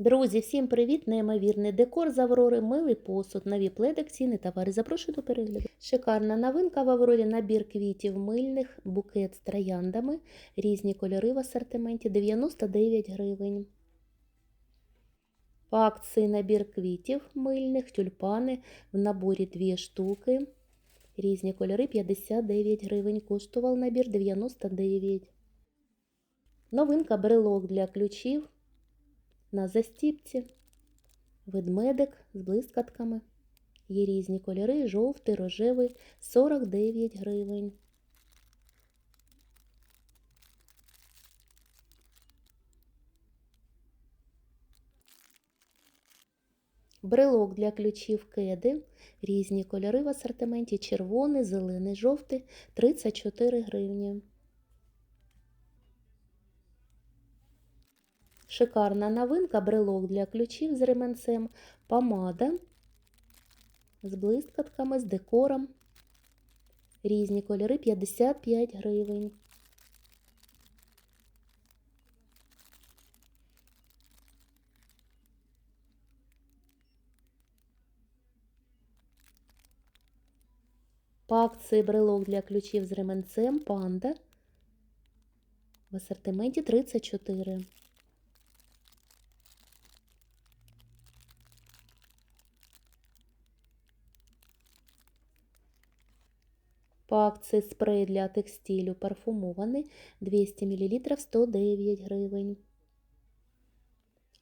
Друзі, всім привіт! Неймовірний декор з Аврори, милий посуд, нові пледи, ціни, товари. Запрошую до перегляду. Шикарна новинка в Аврорі, набір квітів мильних, букет з трояндами, різні кольори в асортименті, 99 гривень. По акції набір квітів мильних, тюльпани в наборі 2 штуки. Різні кольори 59 гривень. Коштував набір 99. Новинка брелок для ключів на застіпці, ведмедик з блискатками. Є різні кольори, жовтий, рожевий, 49 гривень. Брелок для ключів кеди, різні кольори в асортименті, червоний, зелений, жовтий, 34 гривні. Шикарна новинка, брелок для ключів з ременцем, помада з блискатками, з декором. Різні кольори 55 гривень. По акції брелок для ключів з ременцем панда в асортименті 34. По акції спрей для текстилю парфумований 200 мл 109 гривень.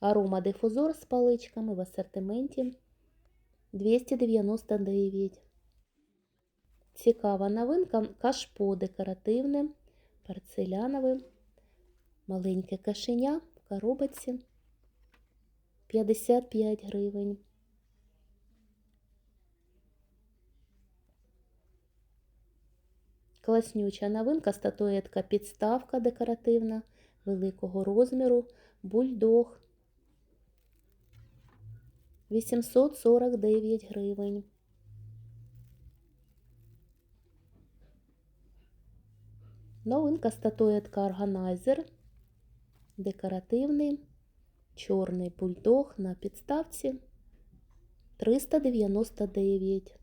Аромадифузор з паличками в асортименті 299. Цікава новинка кашпо декоративне, порцелянове, маленьке кашеня в коробці 55 гривень. Класнюча новинка, статуетка підставка декоративна великого розміру, бульдог. 849 гривень. Новинка статуетка органайзер. Декоративний, чорний бульдог на підставці. 399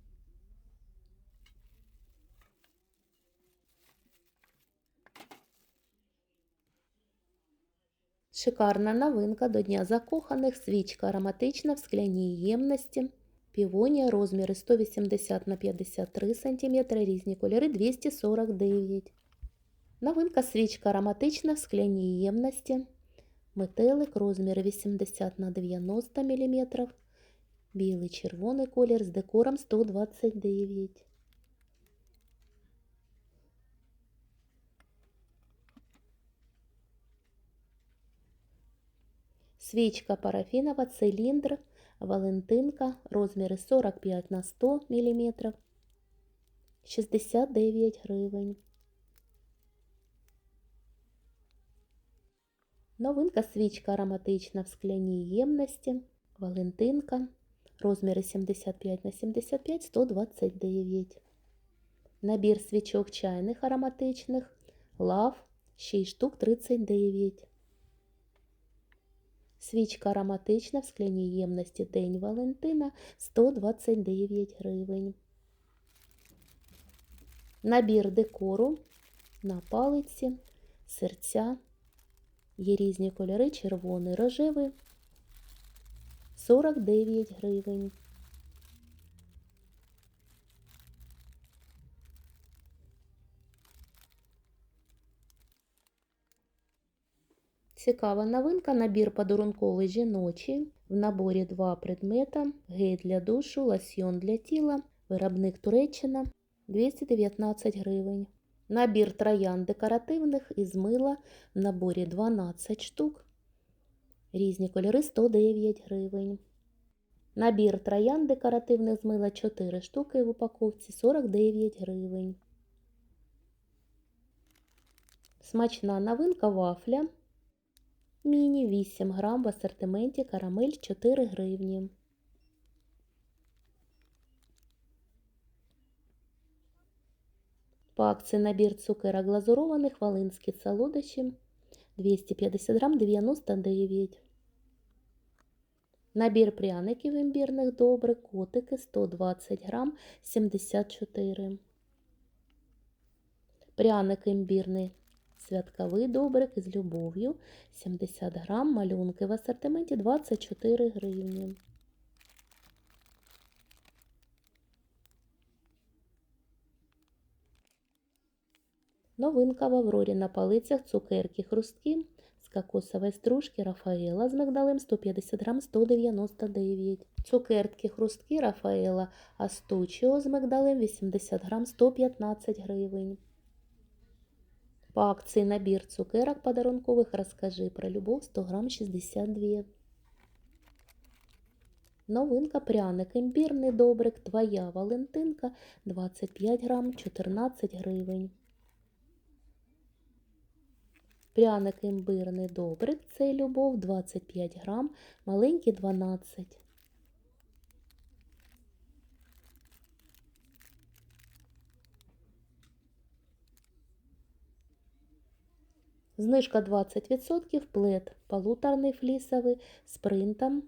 Шикарна новинка до Дня закоханих, свічка ароматична в скляній ємності. Півонія розміри 180 на 53 см, різні кольори 249 Новинка свічка ароматична в скляній ємності. Метелик розміри 80 на 90 мм. Білий червоний колір з декором 129 Свічка парафінова, циліндр, валентинка, розміри 45 на 100 мм, 69 гривень. Новинка свічка ароматична в скляній ємності, валентинка, розміри 75 на 75, 129. Набір свічок чайних ароматичних, лав, 6 штук 39. Свічка ароматична в скляній ємності День Валентина 129 гривень. Набір декору на палиці, серця. Є різні кольори червоний, рожевий 49 гривень. Цікава новинка, набір подарунковий жіночий. В наборі два предмета: гель для душу, лосьйон для тіла, виробник Туреччина 219 гривень. Набір троян декоративних із мила в наборі 12 штук. Різні кольори 109 гривень. Набір троян декоративних з мила 4 штуки в упаковці 49 гривень. Смачна новинка вафля. Міні 8 грам в асортименті карамель 4 гривні. По акції набір цукера глазурованих волинські солодощі 250 грам 99. Набір пряників імбірних добрих, котики 120 грам 74. Пряник імбірний святковий добрик із любов'ю 70 грам, малюнки в асортименті 24 гривні. Новинка в Аврорі на палицях цукерки хрусткі з кокосової стружки Рафаела з мигдалем 150 грам 199. Цукерки хрусткі Рафаела Астучіо з мигдалем 80 грам 115 гривень. По акції набір цукерок подарункових розкажи про любов 100 грам 62. Новинка пряник імбірний добрик Твоя Валентинка 25 грам 14 гривень. Пряник імбирний добрик це любов 25 грам, маленький 12. Знижка 20%, плед полуторний флісовий з принтом.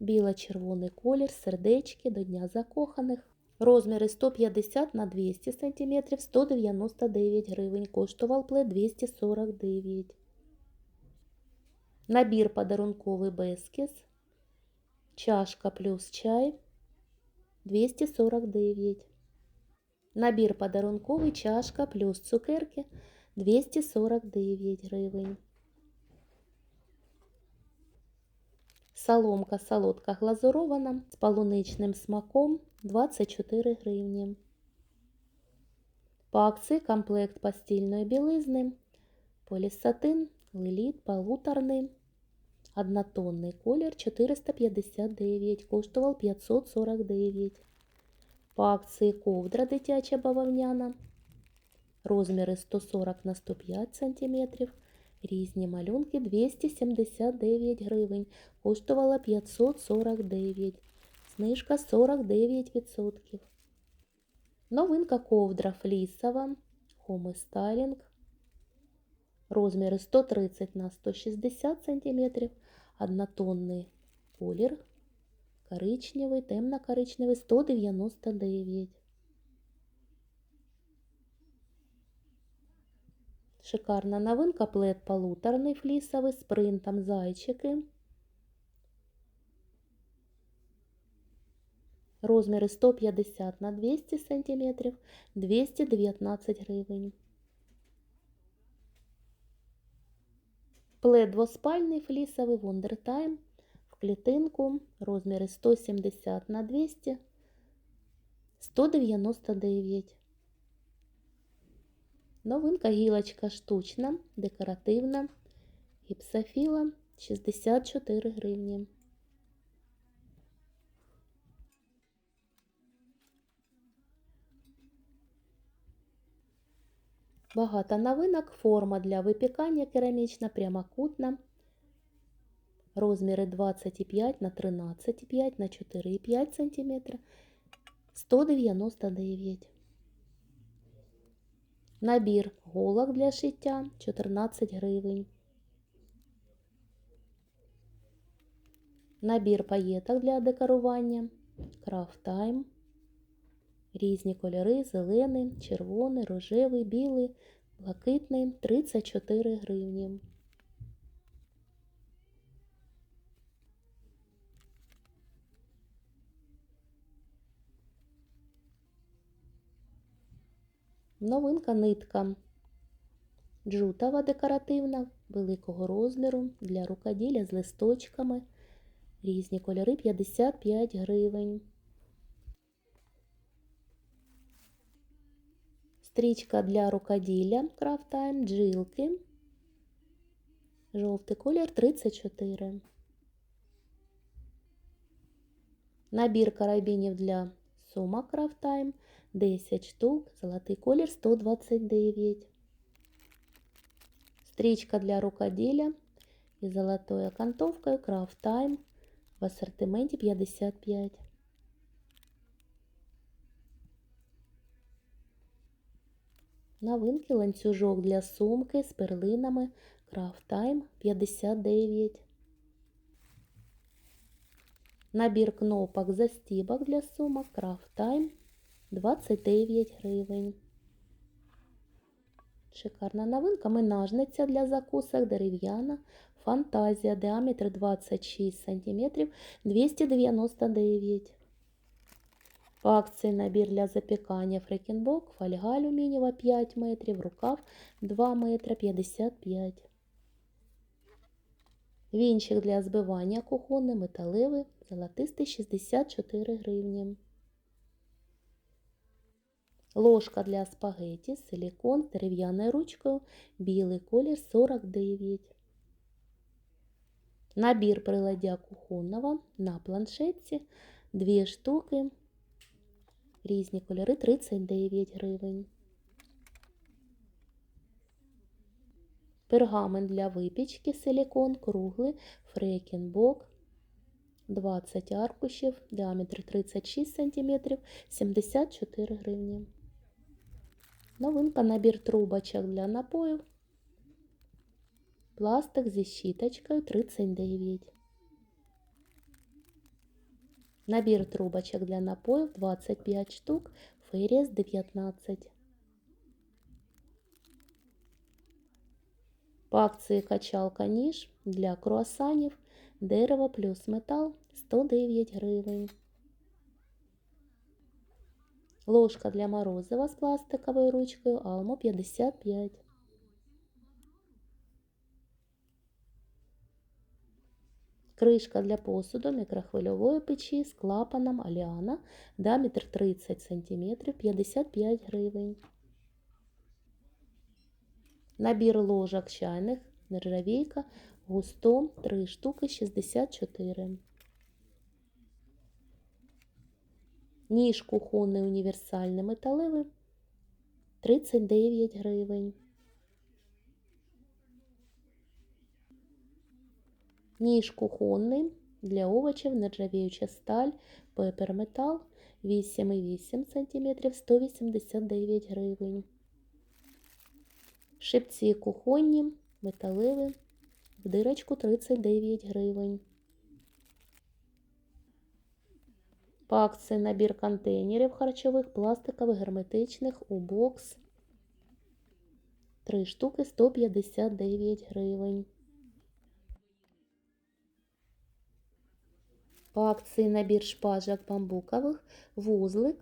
Біло-червоний колір, сердечки до Дня закоханих. Розміри 150 на 200 см 199 гривень. Коштував плед 249. Набір подарунковий Бескіс. Чашка плюс чай 249. Набір подарунковий чашка плюс цукерки 249 гривень. Соломка солодка глазурована з полуничним смаком 24 гривні. По акції комплект постільної білизни, полісатин, лиліт, полуторний, однотонний колір 459, коштував 549. По акції ковдра дитяча бавовняна, розміри 140 на 105 см, різні малюнки 279 гривень, коштувала 549 Знижка 49%. Новинка ковдра флісова, Home Styling. Розміри 130 на 160 см, однотонний колір, коричневий, темно-коричневий 199. Шикарна новинка плед полуторний флісовий з принтом зайчики. Розміри 150 на 200 см 219 гривень. Плед двоспальний флісовий Wondertime в клітинку. Розміри 170 на 200 199. Новинка гілочка штучна, декоративна, гіпсофіла 64 гривні. Багато новинок, форма для випікання керамічна, прямокутна. Розміри 25 на 13,5 на 4,5 см 199. Набір голок для шиття 14 гривень. Набір паєток для декорування Крафтайм. Різні кольори: зелений, червоний, рожевий, білий, блакитний 34 гривні. Новинка нитка джутова декоративна великого розміру для рукоділля з листочками. Різні кольори 55 гривень. Стрічка для рукоділля Craft Time, джилки. Жовтий колір 34. Набір карабінів для сумок Craft Time 10 штук, золотий колір 129. Стрічка для рукоділля із золотою окантовкою Craft Time в ассортименті 55. Новинки ланцюжок для сумки з перлинами Craft Time 59. Набір кнопок застібок для сумок Craft Time 29 гривень. Шикарна новинка. Минажниця для закусок дерев'яна. Фантазія. Діаметр 26 см 299. По акції набір для запікання фрекінбок, фольга алюмінієва 5 метрів, рукав 2 метри 55. Вінчик для збивання кухонний, металевий, золотистий 64 гривні. Ложка для спагеті, силікон з дерев'яною ручкою, білий колір 49. Набір приладдя кухонного на планшетці, 2 штуки, різні кольори 39 гривень. Пергамент для випічки, силікон, круглий, фрекінбок, 20 аркушів, діаметр 36 см, 74 гривні. Новинка набір трубочок для напоїв. Пластик зі щіточкою 39. Набір трубочок для напоїв 25 штук, феріс 19. По акції качалка ніж для круасанів, дерево плюс метал 109 гривень. Ложка для морозива з пластиковою ручкою Алмо 55. Кришка для посуду мікрохвильової печі з клапаном Аліана, діаметр 30 см 55 гривень. Набір ложок чайних, нержавійка, густо 3 штуки 64. Ніж кухонний універсальний металевий 39 гривень. Ніж кухонний для овочів нержавіюча сталь, пеперметал 8,8 см 189 гривень. Шипці кухонні, металеві, в дирочку 39 гривень. По акції набір контейнерів харчових, пластикових, герметичних у бокс. 3 штуки 159 гривень. По акції набір шпажок бамбукових, вузлик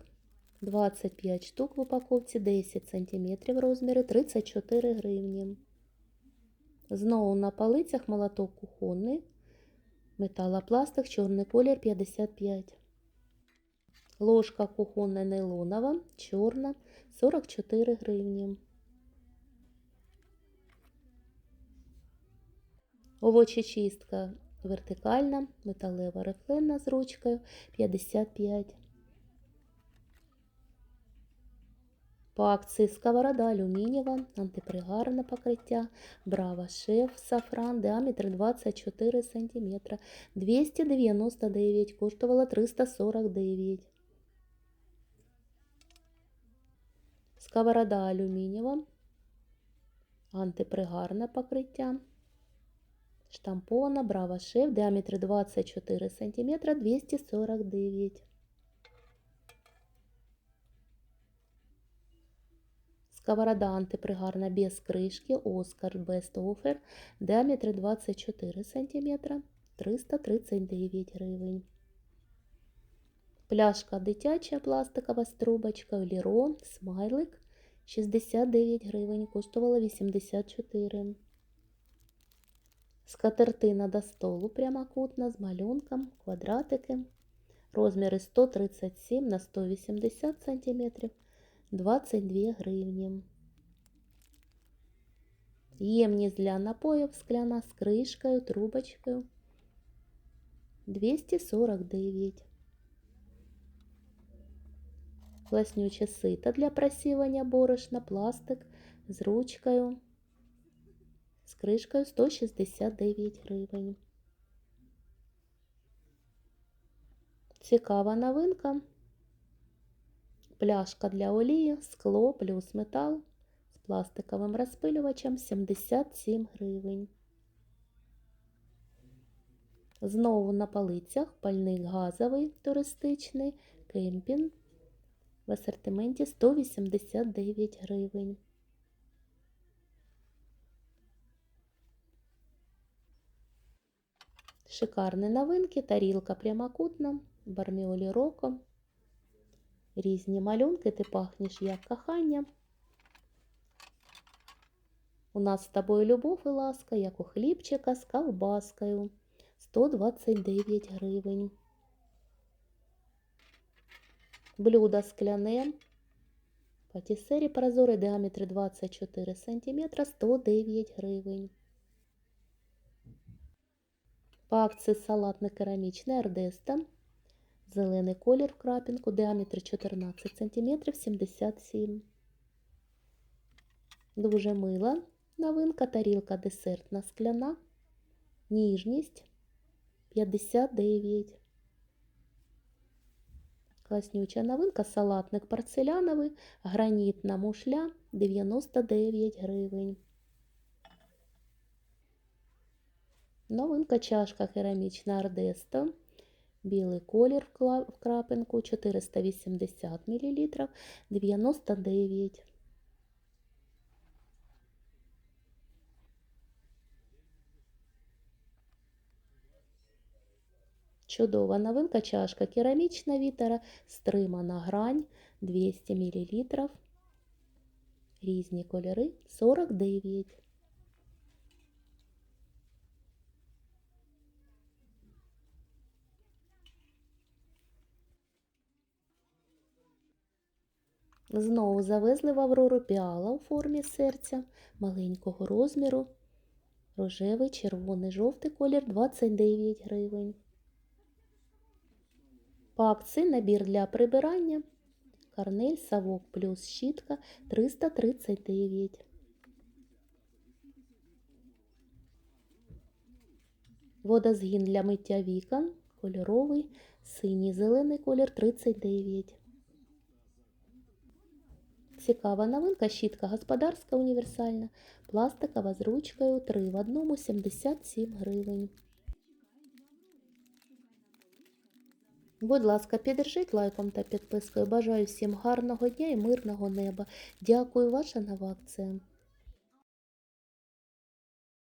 25 штук в упаковці 10 см розміри 34 гривні. Знову на полицях молоток кухонний, металопластик, чорний колір 55. Ложка кухонна нейлонова, чорна 44 гривні. Овочечистка вертикальна, металева рифлена з ручкою 55. По акції сковорода алюмінієва, антипригарне покриття, Браво шеф сафран, діаметр 24 см, 299, коштувала 349. Сковорода алюмінієва, антипригарне покриття, штампована Браво шеф, діаметр 24 см, 249. Сковорода антипригарна без кришки Оскар Best Offer, діаметр 24 см, 339 гривень. Пляшка дитяча пластикова з трубочкою Ліро, смайлик 69 гривень, коштувала 84. Скатертина до столу прямокутна з малюнком, квадратики, розміри 137 на 180 см, 22 гривні. Ємність для напоїв скляна з кришкою, трубочкою 249. Класнюче сито для просівання борошна, пластик з ручкою, з кришкою 169 гривень. Цікава новинка. Пляшка для олії, скло плюс метал з пластиковим розпилювачем 77 гривень. Знову на полицях пальник газовий туристичний, кемпінг в асортименті 189 гривень. Шикарні новинки, тарілка прямокутна, барміолі роко. Різні малюнки, ти пахнеш як кохання. У нас з тобою любов і ласка, як у хлібчика з ковбаскою. 129 гривень. Блюдо скляне. Патісері прозорий діаметр 24 см 109 гривень. По акції салатний керамічний ардеста. Зелений колір в крапінку, діаметр 14 см 77 Дуже мила новинка, тарілка десертна скляна. Ніжність 59. Класнюча новинка, салатник порцеляновий, гранітна мушля 99 гривень. Новинка чашка керамічна Ардесто. Білий колір в крапинку 480 мл 99. Чудова новинка чашка керамічна вітера, стримана грань 200 мл. Різні кольори 49. Знову завезли в Аврору піала у формі серця маленького розміру. Рожевий, червоний, жовтий колір 29 гривень. По акції набір для прибирання. Карнель, совок плюс щітка 339. Водозгін для миття вікон. Кольоровий, синій, зелений колір 39. Цікава новинка, щітка господарська універсальна, пластикова з ручкою 3 в одному 77 гривень. Будь ласка, піддержіть лайком та підпискою. Бажаю всім гарного дня і мирного неба. Дякую, ваша нова акція.